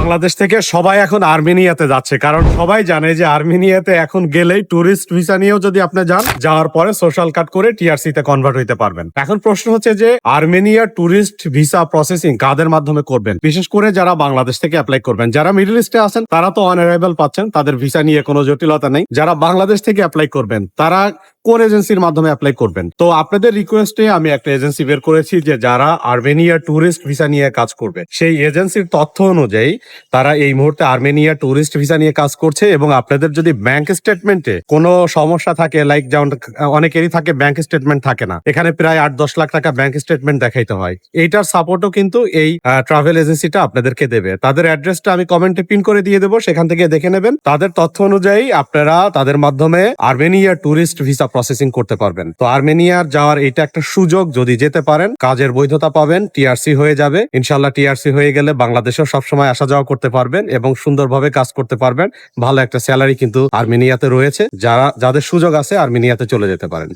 বাংলাদেশ থেকে সবাই এখন আর্মেনিয়াতে যাচ্ছে, কারণ সবাই জানে যে আর্মেনিয়াতে এখন গেলেই টুরিস্ট ভিসা নিয়েও যদি আপনি যান, যাওয়ার পরে সোশ্যাল কার্ড করে টিআরসি তে কনভার্ট হইতে পারবেন। এখন প্রশ্ন হচ্ছে যে আর্মেনিয়া টুরিস্ট ভিসা প্রসেসিং কাদের মাধ্যমে করবেন? বিশেষ করে যারা বাংলাদেশ থেকে অ্যাপ্লাই করবেন, যারা মিডল ইস্টে আছেন, তারা তো অনারাইভেল পাচ্ছেন, তাদের ভিসা নিয়ে কোনো জটিলতা নেই। যারা বাংলাদেশ থেকে অ্যাপ্লাই করবেন, তারা কোন এজেন্সির মাধ্যমে অ্যাপ্লাই করবেন? তো আপনাদের রিকোয়েস্টে আমি একটা এজেন্সি বের করেছি যে যারা আর্মেনিয়া ট্যুরিস্ট ভিসা নিয়ে কাজ করবে। সেই এজেন্সির তথ্য অনুযায়ী তারা এই মুহূর্তে আর্মেনিয়া ট্যুরিস্ট ভিসা নিয়ে কাজ করছে এবং আপনাদের যদি ব্যাংক স্টেটমেন্টে কোনো সমস্যা থাকে লাইক যেমন অনেকেরই থাকে ব্যাংক স্টেটমেন্ট থাকে না। এখানে প্রায় আট দশ লাখ টাকা ব্যাংক স্টেটমেন্ট দেখাইতে হয়। এইটার সাপোর্টও কিন্তু এই ট্রাভেল এজেন্সিটা আপনাদেরকে দেবে। তাদের অ্যাড্রেসটা আমি কমেন্টে পিন করে দিয়ে দেবো, সেখান থেকে দেখে নেবেন। তাদের তথ্য অনুযায়ী আপনারা তাদের মাধ্যমে আর্মেনিয়া ট্যুরিস্ট ভিসা প্রসেসিং করতে পারবেন। তো আর্মেনিয়ার যাওয়ার এটা একটা সুযোগ, যদি যেতে পারেন, কাজের বৈধতা পাবেন, টিআরসি হয়ে যাবে। ইনশাল্লাহ টিআরসি হয়ে গেলে বাংলাদেশেও সবসময় আসা যাওয়া করতে পারবেন এবং সুন্দরভাবে কাজ করতে পারবেন। ভালো একটা স্যালারি কিন্তু আর্মেনিয়াতে রয়েছে। যারা, যাদের সুযোগ আছে, আর্মেনিয়াতে চলে যেতে পারেন।